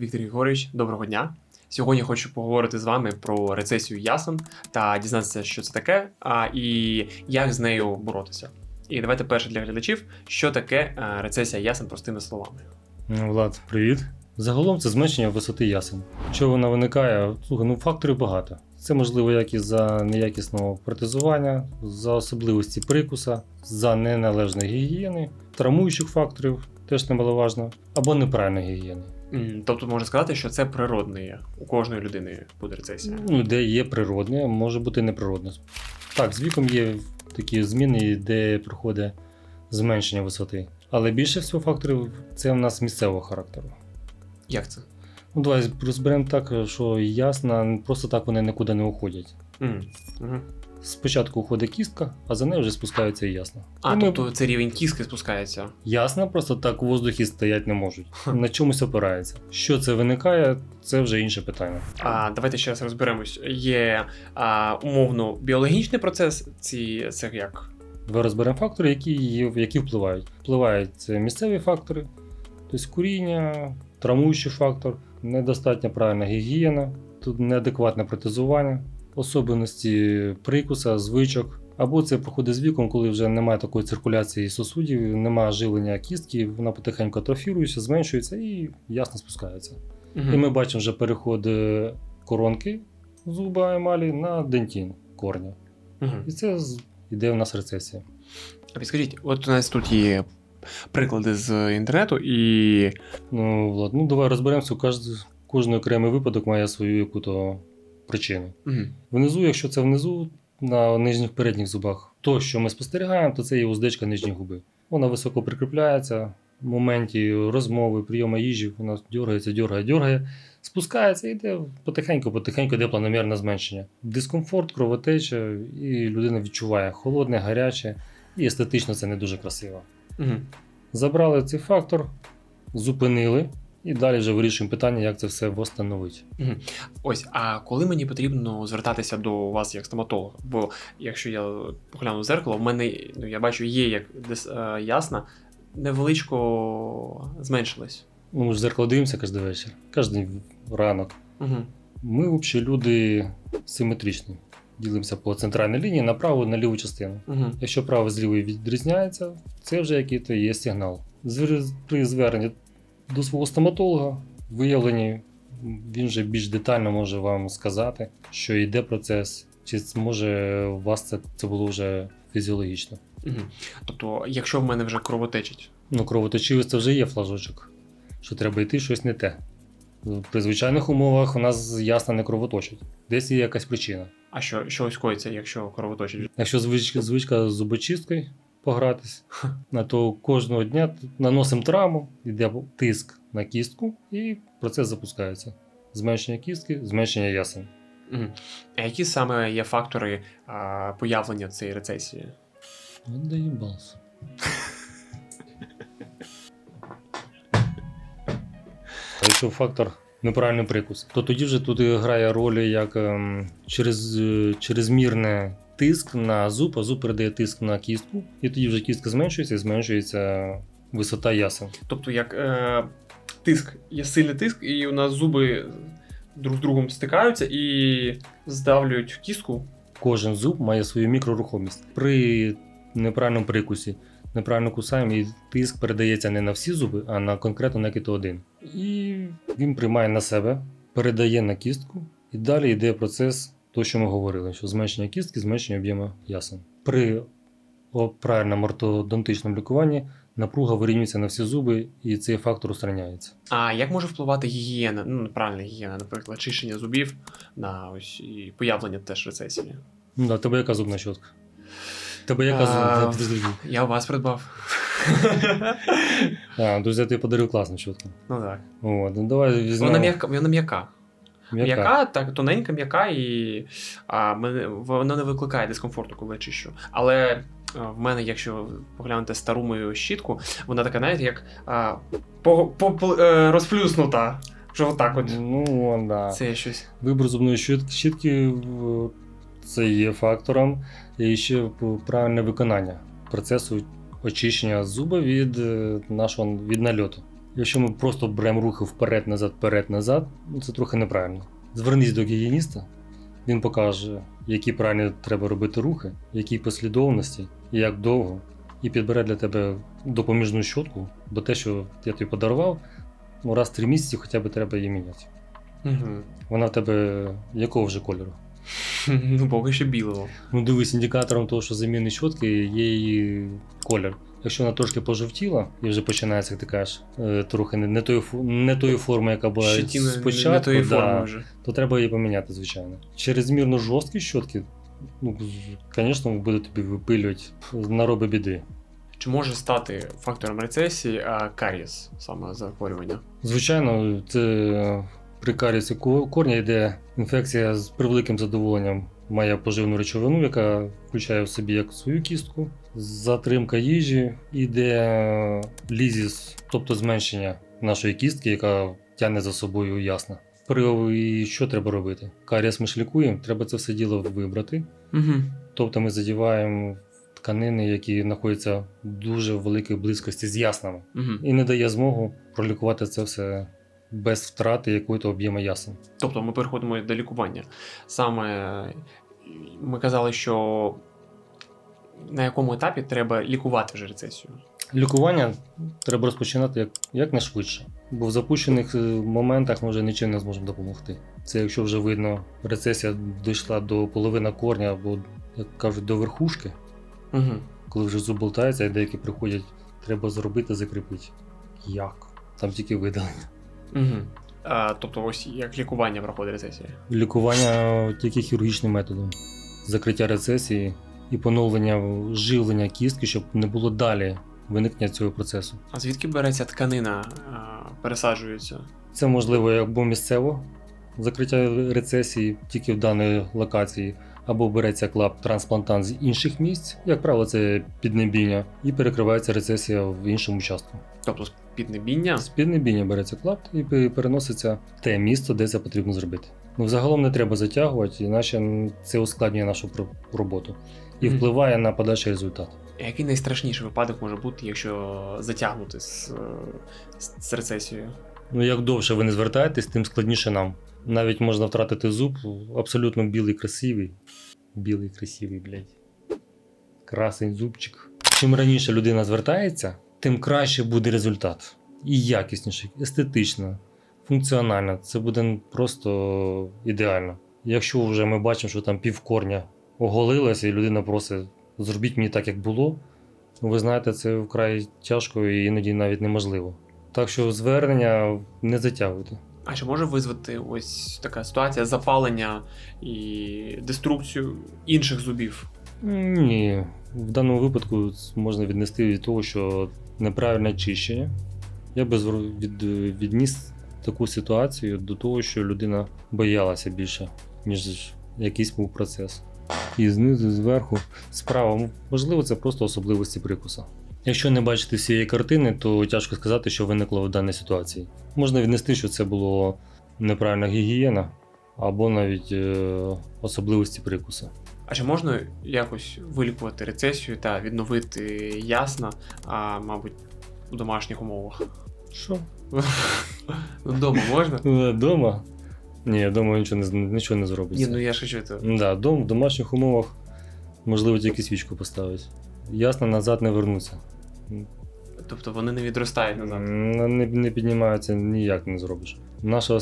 Віктор Єгорович, доброго дня. Сьогодні хочу поговорити з вами про рецесію ясен та дізнатися, що це таке, а, і як з нею боротися. І давайте перше для глядачів, що таке е, рецесія ясен простими словами. Ну, Влад, привіт. Загалом це зменшення висоти ясен. Чого вона виникає? Слухай, ну факторів багато. Це можливо як із-за неякісного протезування, за особливості прикуса, за неналежної гігієни, травмуючих факторів, теж немаловажно, або неправильної гігієни. Тобто можна сказати, що це природне, у кожної людини буде рецесія. Ну, де є природне, може бути неприродне. Так, з віком є такі зміни, де проходить зменшення висоти. Але більше всього факторів це в нас місцевого характеру. Як це? Ну, давай розберемо так, що ясно, просто так вони нікуди не уходять. М, мгм. Спочатку уходить кістка, а за нею вже спускаються і ясна. А, І ми- тобто це рівень кіски спускається. Ясна просто так у воздухі стоять не можуть. На чомусь опираються. Що це виникає, це вже інше питання. А, давайте ще раз розберемось. Є а, умовно біологічний процес, ці це як Давай розберемо фактори, які, які впливають. Впливають місцеві фактори, тобто куріння, травмуючий фактор, недостатня правильна гігієна, тут неадекватне протезування, особливості прикуса, звичок. Або це проходить з віком, коли вже немає такої циркуляції сосудів, немає живлення кістки, вона потихеньку атрофірується, зменшується і ясно спускається. І ми бачимо вже переход е, коронки зуба емалі на дентін корня. Мгм. І це йде в нас рецесія. А підскажіть, от у нас тут є приклади з інтернету, і Ну, Влад, ну давай розберемося. Кожен, кожен окремий випадок має свою яку-то причину. Мгм. Внизу, якщо це внизу, на нижніх передніх зубах, то, що ми спостерігаємо, то це є уздечка нижньої губи. Вона високо прикріпляється. В моменті розмови, прийому їжі, вона дергається, дергає, дергає, спускається і йде потихеньку, потихеньку йде планомірне зменшення. Дискомфорт, кровотеча, і людина відчуває холодне, гаряче, і естетично це не дуже красиво. Мгм. Забрали цей фактор, зупинили, і далі вже вирішуємо питання, як це все встановити. ось. А коли мені потрібно звертатися до вас як стоматолога? Бо якщо я погляну в зеркало, в мене ну я бачу, є як десь е, ясна, невеличко зменшилось. Ну, ми ж в зеркало дивимося кожен вечір, кожен ранок. Угу. Ми взагалі люди симетричні. Ділимося по центральній лінії на праву на ліву частину. Угу. Якщо право з лівої відрізняється, це вже який-то є сигнал. При зверненні до свого стоматолога, виявленні, він вже більш детально може вам сказати, що йде процес, чи може у вас це, це було вже фізіологічно. Угу. Тобто, якщо в мене вже кровотечить, Ну, кровоточивість це вже є флажочок, що треба йти щось не те. При звичайних умовах у нас ясно не кровоточить. Десь є якась причина. А що, що ось коїться, якщо кровоточить? Якщо звичка, звичка з зубочисткою погратись, то кожного дня наносимо травму, йде тиск на кістку, і процес запускається. Зменшення кістки, зменшення ясен. А які саме є фактори а, появлення цієї рецесії? От доїбався. Якщо фактор неправильний прикус, то тоді вже тут грає роль як ем, через, е, чрезмірне тиск на зуб, а зуб передає тиск на кістку, і тоді вже кістка зменшується і зменшується висота ясен. Тобто, як е, тиск, є сильний тиск, і у нас зуби друг з другом стикаються і здавлюють кістку. Кожен зуб має свою мікрорухомість. При неправильному прикусі неправильно кусаємо, і тиск передається не на всі зуби, а на конкретно на який-то один. І він приймає на себе, передає на кістку, і далі йде процес, то, що ми говорили, що зменшення кістки, зменшення об'єму ясен. При правильному ортодонтичному лікуванні напруга вирівнюється на всі зуби, і цей фактор устраняється. А як може впливати гігієна, ну неправильна гігієна, наприклад, чищення зубів на ось і появлення теж рецесії? Ну, да, тебе яка зубна щотка? Тебе яка А, зубна? Я у вас придбав. А, друзі, тобі подарив класну щотку. Ну так. От, ну давай візьмемо. Вона м'яка, вона м'яка. М'яка. Так, тоненька, м'яка, і а, мене, вона не викликає дискомфорту, коли я чищу. Але а, в мене, якщо поглянути стару мою щітку, вона така, знаєте, як а, по, по, по, е, розплюснута. Вже отак от. Ну, да. Це щось. Вибір зубної щітки в- це є фактором. І ще правильне виконання процесу очищення зуба від е, нашого від нальоту. Якщо ми просто беремо рухи вперед-назад, вперед-назад, ну це трохи неправильно. Звернись до гігієніста, він покаже, які правильно треба робити рухи, які послідовності, як довго, і підбере для тебе допоміжну щотку, бо те, що я тобі подарував, ну раз в три місяці хоча б треба її міняти. Угу. Вона в тебе якого вже кольору? Ну, поки що білого. Ну, дивись, індикатором того, що заміни щотки є її колір. Якщо вона трошки пожовтіла і вже починається, як ти кажеш, е, трохи не, не, тої, не тої форми, яка була Щетіна спочатку, не тої да, форми вже. то треба її поміняти, звичайно. Через мірно жорсткі щотки, ну, звісно, буде тобі випилювати нароби біди. Чи може стати фактором рецесії а, карієс, саме захворювання? Звичайно, це при карісі корня йде інфекція з превеликим задоволенням. Має поживну речовину, яка включає в собі як свою кістку, затримка їжі, іде лізіс, тобто зменшення нашої кістки, яка тягне за собою. При і що треба робити? Каріс ми ж лікуємо, треба це все діло вибрати. Угу. Тобто ми задіваємо тканини, які знаходяться в дуже великій близькості з яснами Угу. і не дає змогу пролікувати це все без втрати якоїсь об'єму ясен. Тобто ми переходимо до лікування. Саме ми казали, що на якому етапі треба лікувати вже рецесію. Лікування треба розпочинати як, якнайшвидше, бо в запущених е, моментах ми вже нічим не зможемо допомогти. Це якщо вже видно, рецесія дійшла до половини корня або, як кажуть, до верхушки, Угу. коли вже зуб болтається, і деякі приходять, треба зробити, закріпити. Як? Там тільки видалення. Угу. А, тобто, ось як лікування проходить рецесія. Лікування тільки хірургічним методом, закриття рецесії і поновлення живлення кістки, щоб не було далі виникнення цього процесу. А звідки береться тканина, а, пересаджується? Це можливо або місцево закриття рецесії тільки в даної локації, або береться клап трансплантант з інших місць, як правило, це піднебіння, і перекривається рецесія в іншому участку. Тобто з піднебіння. З піднебіння береться клап і переноситься в те місце, де це потрібно зробити. Ну, взагалом не треба затягувати, іначе це ускладнює нашу роботу і впливає на подальший результат. Який найстрашніший випадок може бути, якщо затягнути е, з, з рецесією? Ну, як довше ви не звертаєтесь, тим складніше нам. Навіть можна втратити зуб, абсолютно білий, красивий. Білий, красивий, блядь. Красень зубчик. Чим раніше людина звертається, тим краще буде результат. І якісніший, естетично, функціонально. Це буде просто ідеально. Якщо вже ми бачимо, що там півкорня оголилося, і людина просить зробіть мені так, як було, ну ви знаєте, це вкрай тяжко і іноді навіть неможливо. Так що звернення не затягуйте. А чи може визвати ось така ситуація запалення і деструкцію інших зубів? Ні, в даному випадку можна віднести від того, що неправильне чищення. Я би від, відніс таку ситуацію до того, що людина боялася більше, ніж якийсь був процес. І знизу, зверху, справа, можливо, це просто особливості прикуса. Якщо не бачити всієї картини, то тяжко сказати, що виникло в даній ситуації. Можна віднести, що це було неправильна гігієна або навіть е, особливості прикуса. А чи можна якось вилікувати рецесію та відновити ясна, а мабуть, у домашніх умовах? Що? Ну, Вдома можна? Дома? Ні, вдома нічого не, нічого не Ні, ну я ж це. Да, дом, в домашніх умовах можливо тільки свічку поставити. Ясно, назад не вернуться. Тобто вони не відростають назад. Не, не піднімаються, ніяк не зробиш. Наша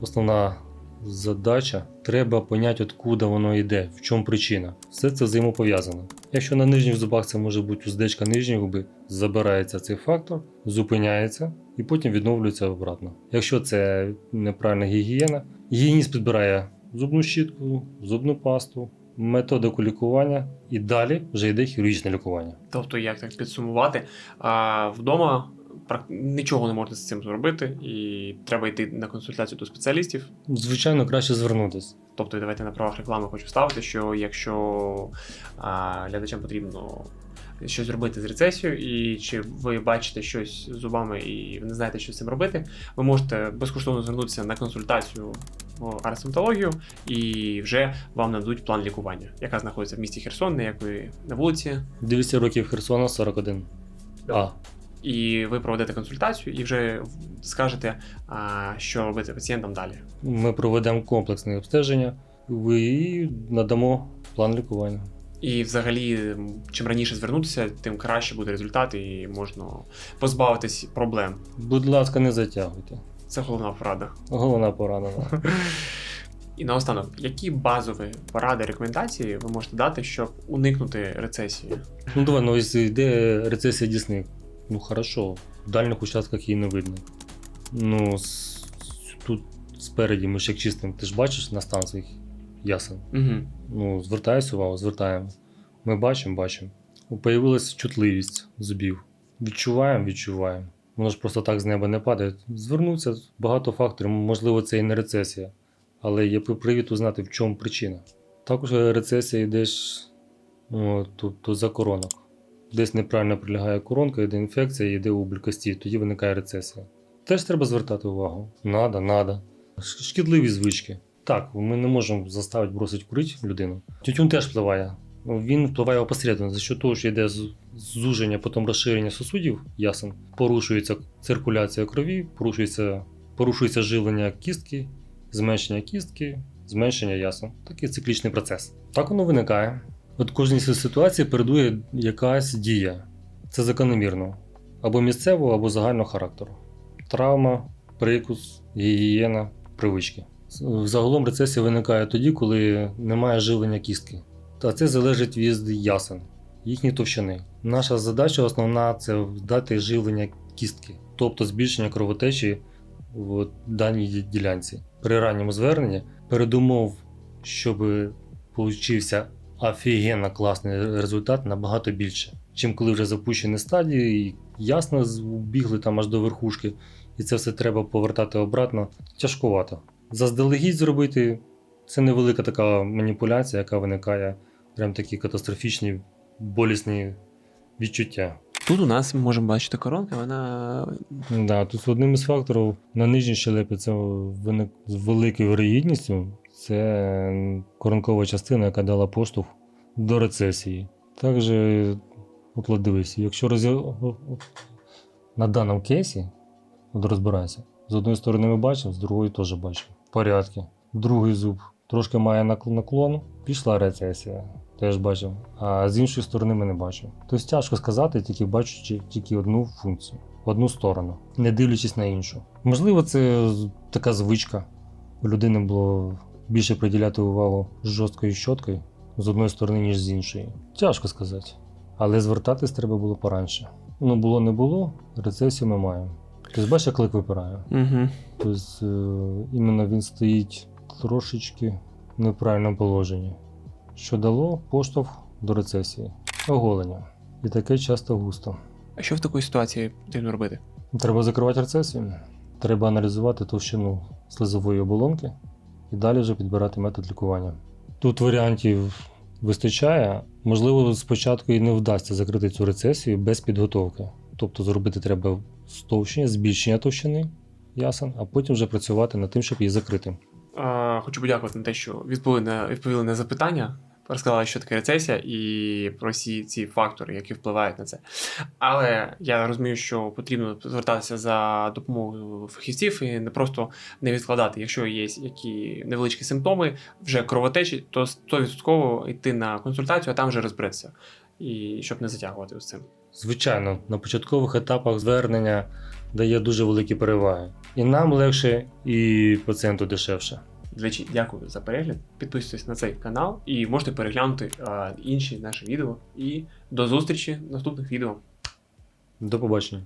основна задача треба поняти, откуда воно йде, в чому причина. Все це взаємопов'язано. Якщо на нижніх зубах це може бути уздечка нижньої губи, забирається цей фактор, зупиняється і потім відновлюється обратно. Якщо це неправильна гігієна, гігієніст підбирає зубну щітку, зубну пасту, методику лікування і далі вже йде хірургічне лікування. Тобто, як так підсумувати, а, вдома нічого не можна з цим зробити, і треба йти на консультацію до спеціалістів. Звичайно, краще звернутися. Тобто, давайте на правах реклами хочу ставити, що якщо а, глядачам потрібно щось зробити з рецесією, і чи ви бачите щось зубами і не знаєте, що з цим робити, ви можете безкоштовно звернутися на консультацію арсентологію, і вже вам нададуть план лікування, яка знаходиться в місті Херсон, ніякої на вулиці. 200 років Херсона 41. А. і ви проведете консультацію, і вже скажете, що робити пацієнтам далі. Ми проведемо комплексне обстеження і надамо план лікування. І взагалі, чим раніше звернутися, тим краще буде результат, і можна позбавитись проблем. Будь ласка, не затягуйте. Це головна порада. Головна порада. да. І наостанок, які базові поради, рекомендації ви можете дати, щоб уникнути рецесії? Ну давай, ну ось йде рецесія дісни. Ну хорошо, в дальніх участках її не видно. Ну, с- тут спереді ми ж як чистим, ти ж бачиш на станціях ясен. Угу. Ну, звертайся увагу, звертаємо. Ми бачимо, бачимо. Появилася чутливість зубів. Відчуваємо, відчуваємо. Воно ж просто так з неба не падає. Звернуться багато факторів, можливо, це і не рецесія. Але є привід узнати, в чому причина. Також рецесія йде ж тобто за коронок. Десь неправильно прилягає коронка, йде інфекція, йде убіль кості, тоді виникає рецесія. Теж треба звертати увагу. Надо, надо. Шкідливі звички. Так, ми не можемо заставити бросити курити людину. Тютюн теж впливає. Він впливає опосередньо. За що того, що йде зуження, потім розширення сосудів, ясен, порушується циркуляція крові, порушується, порушується живлення кістки, зменшення кістки, зменшення ясен. Такий циклічний процес. Так воно виникає. От кожній ситуації передує якась дія. Це закономірно. Або місцевого, або загального характеру. Травма, прикус, гігієна, привички. Загалом рецесія виникає тоді, коли немає живлення кістки. Та це залежить від ясен, їхньої товщини. Наша задача основна це дати живлення кістки, тобто збільшення кровотечі в даній ділянці. При ранньому зверненні передумов, щоб получився офігенно класний результат набагато більше, чим коли вже запущені стадії, і ясно бігли там аж до верхушки, і це все треба повертати обратно. Тяжкувато. Заздалегідь зробити це невелика така маніпуляція, яка виникає прям такі катастрофічні, болісні відчуття. Тут у нас ми можемо бачити коронка, вона Да, тут одним із факторів на нижній щелепі це виник з великою вирогідністю. Це коронкова частина, яка дала поштовх до рецесії. Також, дивись, якщо роз... на даному кейсі, от розбирайся, з одної сторони ми бачимо, з другої теж бачимо. Порядки. Другий зуб трошки має накл- наклон, пішла рецесія. Теж бачимо. А з іншої сторони ми не бачимо. Тобто тяжко сказати, тільки бачачи тільки одну функцію, одну сторону, не дивлячись на іншу. Можливо, це така звичка. У людини було більше приділяти увагу жорсткою щоткою з одної сторони, ніж з іншої. Тяжко сказати. Але звертатись треба було поранше. Ну, було не було, рецесію ми маємо. Тобто, бачиш, як клик випирає. угу. Тобто, е, іменно він стоїть трошечки в неправильному положенні, що дало поштовх до рецесії, оголення. І таке часто густо. А що в такій ситуації потрібно робити? Треба закривати рецесію, треба аналізувати товщину слизової оболонки і далі вже підбирати метод лікування. Тут варіантів вистачає. Можливо, спочатку і не вдасться закрити цю рецесію без підготовки. Тобто зробити треба стовщення, збільшення товщини ясен, а потім вже працювати над тим, щоб її закрити. Хочу подякувати на те, що відповіли на, відповіли на запитання, розказали, що таке рецесія, і про всі ці фактори, які впливають на це. Але я розумію, що потрібно звертатися за допомогою фахівців і не просто не відкладати. Якщо є які невеличкі симптоми, вже кровотечі, то 100% йти на консультацію, а там вже розбереться. І щоб не затягувати з цим. Звичайно, на початкових етапах звернення дає дуже великі переваги. І нам легше, і пацієнту дешевше. Двічі дякую за перегляд. Підписуйтесь на цей канал і можете переглянути а, інші наші відео. І до зустрічі в наступних відео. До побачення.